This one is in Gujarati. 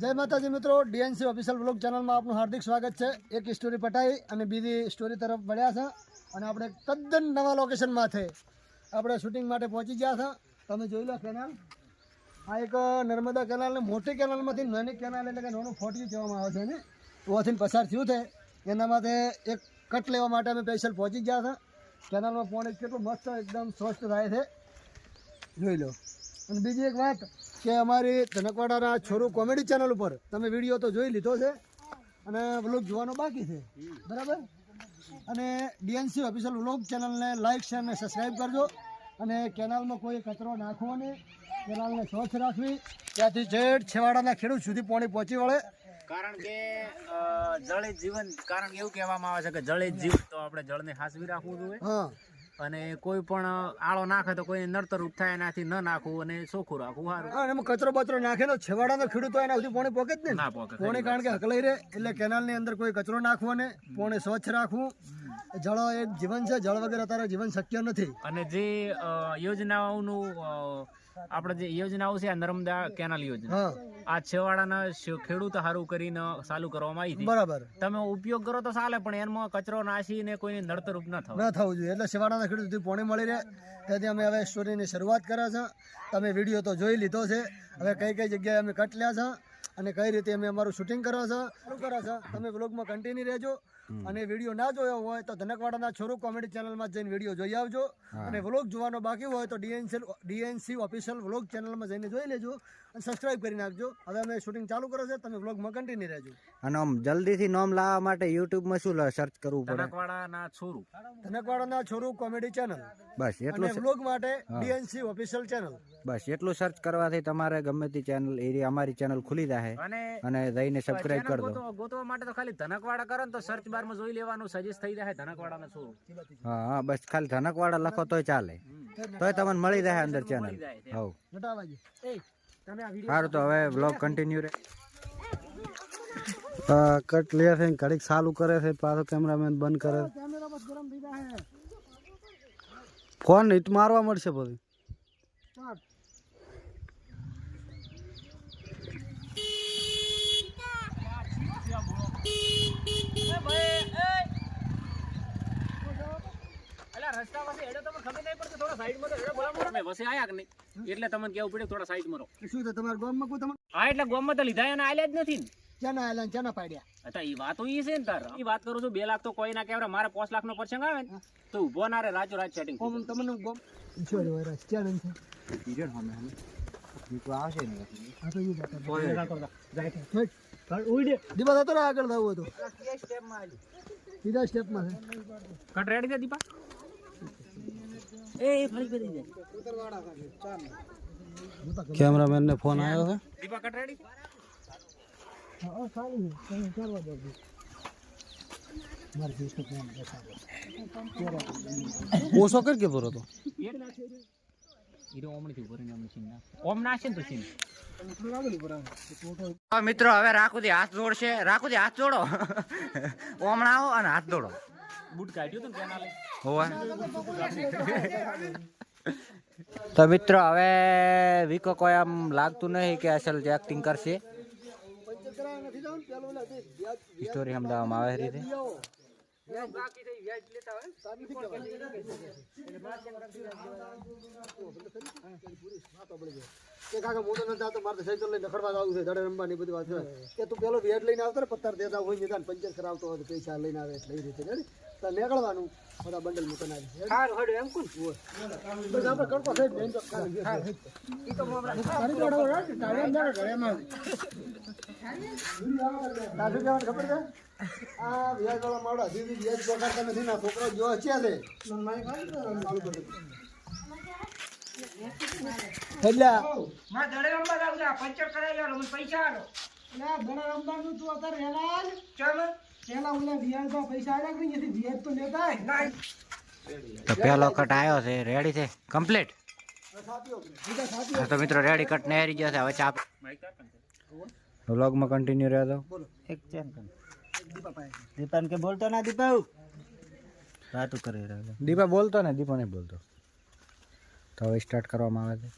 જય માતાજી મિત્રો, ડીએનસી ઓફિશિયલ બ્લોગ ચેનલમાં આપનું હાર્દિક સ્વાગત છે. એક સ્ટોરી પટાઈ અને બીજી સ્ટોરી તરફ વળ્યા છે અને આપણે તદ્દન નવા લોકેશનમાંથી આપણે શૂટિંગ માટે પહોંચી ગયા છે. તમે જોઈ લો કેનાલ આ એક નર્મદા કેનાલને મોટી કેનાલમાંથી નાની કેનાલ એટલે કે નાનું ફોટી કહેવામાં આવે છે ને ઓથી પસાર થયું છે. એના માટે એક કટ લેવા માટે અમે સ્પેશિયલ પહોંચી ગયા હતા કેનાલમાં પાણી કેટલું મસ્ત, એકદમ સ્વસ્થ થાય છે. જોઈ લો. અને બીજી એક વાત કે અમારી ધનકવાડાના છોરું કોમેડી ચેનલ ઉપર તમે વીડિયો તો જોઈ લીધો છે. અને વ્લોગ જોવાનો બાકી છે. બરાબર? અને ડીએનસી ઓફિશિયલ વ્લોગ ચેનલને લાઇક શેર અને સબસ્ક્રાઈબ કરજો. અને કેનાલમાં કોઈ કચરો નાખવો નહીં. કેનાલને સ્વચ્છ રાખવી. ત્યાંથી જેઠ છેવાડાના ખેડૂત સુધી પાણી પહોંચી વળે. કારણ કે જળ જીવન કારણ એવું કહેવામાં આવે છે કે જળ જીવ તો આપણે જળને હાસવી રાખવું જોઈએ. હા. અને કોઈ પણ આળો નાખે તો કોઈ નડતર રૂપ થાય એનાથી ન નાખવું અને ચોખ્ખું રાખવું સારું. અને એમાં કચરો બચરો નાખેલો છેવાડાનો ખેડૂતો એના સુધી પોણી પોકે જ ને? ના પોકે પોણી કારણ કે હકલાઈ રહે એટલે કેનાલની અંદર કોઈ કચરો નાખવો ને પોણે સ્વચ્છ રાખવું. જળ એક જીવન છે જળ વગર અત્યારે જીવન શક્ય નથી. અને જે યોજનાઓનું આપણે જે યોજનાઓ છે આ નર્મદા કેનાલ યોજના. આ છેવાડાના ખેડૂત સારું કરીને ચાલુ કરવામાં આવી હતી. બરાબર. તમે ઉપયોગ કરો તો ચાલે પણ એમાં કચરો નાસીને કોઈને નડતર રૂપ ન થવું ન થવું જોઈએ. એટલે છેવાડાના ખેડૂત પોણી મળી રહે. તેથી અમે હવે સ્ટોરીની શરૂઆત કરે છે. તમે વીડિયો તો જોઈ લીધો છે. હવે કઈ કઈ જગ્યાએ અમે કટ લ્યા છે. અને કઈ રીતે અમે અમારું શૂટિંગ કરવા છે શું કરો છે તમે વ્લોગમાં કન્ટિન્યુ રહેજો. અને વીડિયો ના જોયો હોય તો ધનકવાડાના છોરું કોમેડી ચેનલમાં જઈને વીડિયો જોઈ આવજો. અને વ્લોગ જોવાનો બાકી હોય તો ડીએનસી ડીએનસી ઓફિશિયલ વ્લોગ ચેનલમાં જઈને જોઈ લેજો અને સબસ્ક્રાઇબ કરી નાખજો. હવે અમે શૂટિંગ ચાલુ કરો છે તમે વ્લોગમાં કન્ટિન્યુ રહેજો. અને આમ જલ્દીથી નોમ લાવવા માટે યુટ્યુબમાં શું સર્ચ કરવું પડે? ધનકવાડાના છોરું. ધનકવાડાના છોરું કોમેડી ચેનલ બસ અને એટલું વ્લોગ માટે ડીએનસી ઓફિશિયલ ચેનલ બસ એટલું સર્ચ કરવાથી તમારે ગમે તે ચેનલ એરી અમારી ચેનલ ખુલી જાય અને અને જઈને સબસ્ક્રાઇબ કરી દો. ગોતવા ગોતવા માટે તો ખાલી ધનકવાડા કરો ને તો સર્ચ બારમાં જોઈ લેવાનું સજેસ્ટ થઈ જાય ધનકવાડાના શું. હા હા બસ ખાલી ધનકવાડા લખો તોય ચાલે. તોય તમને મળી જાય અંદર ચેનલ છે. હવ. નટાવાજી. એ તમે આ સારું તો હવે બ્લોગ કન્ટિન્યુ રહે. કટ લે છે ને ઘડીક ચાલુ કરે છે પાછો કેમેરામેન બંધ કરે કેમેરા બસ ગરમ થઈ જાય ફોન હિટ મારવા મળશે પછી સ્ટાર્ટ અલા રસ્તા પાસે હેડો તમને ખબર નહીં પડતી થોડા સાઈડમાં તો હેડો બોલાવો તમે વસે આયા કે નહીં? એટલે તમને કેવું પડ્યું થોડા સાઈડમાં રહો. શું છે તમારા ગામમાં કોઈ તમને હા એટલે ગોમમાં તો લીધા એને આલ્યા જ નથી ક્યાંના આયલા ને ક્યાંના પાડ્યા? અચ્છા એ વાતો ઈ છે ને તાર. ઈ વાત કરું છું બે લાખ તો કોઈ ના કહેવાય મારે પાંચ લાખ નો પ્રસંગ આવે ને તો ઊભો ના રે રાજો રાજ સેટિંગ ઓમ તમને ગામ છોડ્યો રાજ ક્યાં નામ છે? આવશે ને હા તો ઈ જાતા જાય છે ઉડી દીપા થતો આગળ થવું હતું. સીધા સ્ટેપમાં છે. કટ રેડી છે દીપા? એ એ કેમેરામેન ને ફોન આવ્યો છે? દીપા કટ હા સારી તમે કરવા દો મારે જીસ તો? કર કે મિત્રો હવે રાખુથી હાથ જોડશે. રાખુથી હાથ જોડો. ઓમણા આવો અને હાથ જોડો બૂટ કાઢ્યું તું કેનાલે હોવા. તો મિત્રો હવે વિકો કોઈ આમ લાગતું નહીં કે અસલ જે એક્ટિંગ કરશે. સ્ટોરી સમજાવવામાં આવે રીતે. આવો કે કાકા તો નથી આવતો મારે સાયકલ લઈને રખડવા જવું છે દડે રમવાની બધી વાત કે તું પેલો વ્યાજ લઈને આવતો ને પત્તર દેતા હોય નિદાન પંચર કરાવતો હોય પૈસા લઈને આવે એટલે એ રીતે રેડી તો નીકળવાનું બધા બંડલ મૂકીને આવી હાર હડે એમ કોણ બસ આપણે કડકો થઈ બેન તો ખાલી ઈ તો તારી જોડે હોય તારે અંદર ઘરેમાં દાદુ કહેવાનું ખબર છે? આ વ્યાજ વાળા માવડા હજી વ્યાજ પગારતા નથી ના છોકરા જો હચ્યા છે. દે. એટલે ના, દડા રમવાનું તું અત્યારે રહેલા જ. પેલા ઓલા વ્યાજમાં પૈસા કે? વ્યાજ તો લેતા તો પહેલો કટ આવ્યો છે રેડી છે? કમ્પ્લીટ તો મિત્રો રેડી કટ ને હારી ગયો છે હવે ચાપ વ્લોગમાં કન્ટિન્યુ રહેતો બોલો. એક ચેન દીપા દીપાન કે બોલતો ના દીપા? વાતું કરી રહ્યો દીપા બોલતો ને? દીપા નહીં બોલતો. તો હવે સ્ટાર્ટ કરવામાં આવે છે.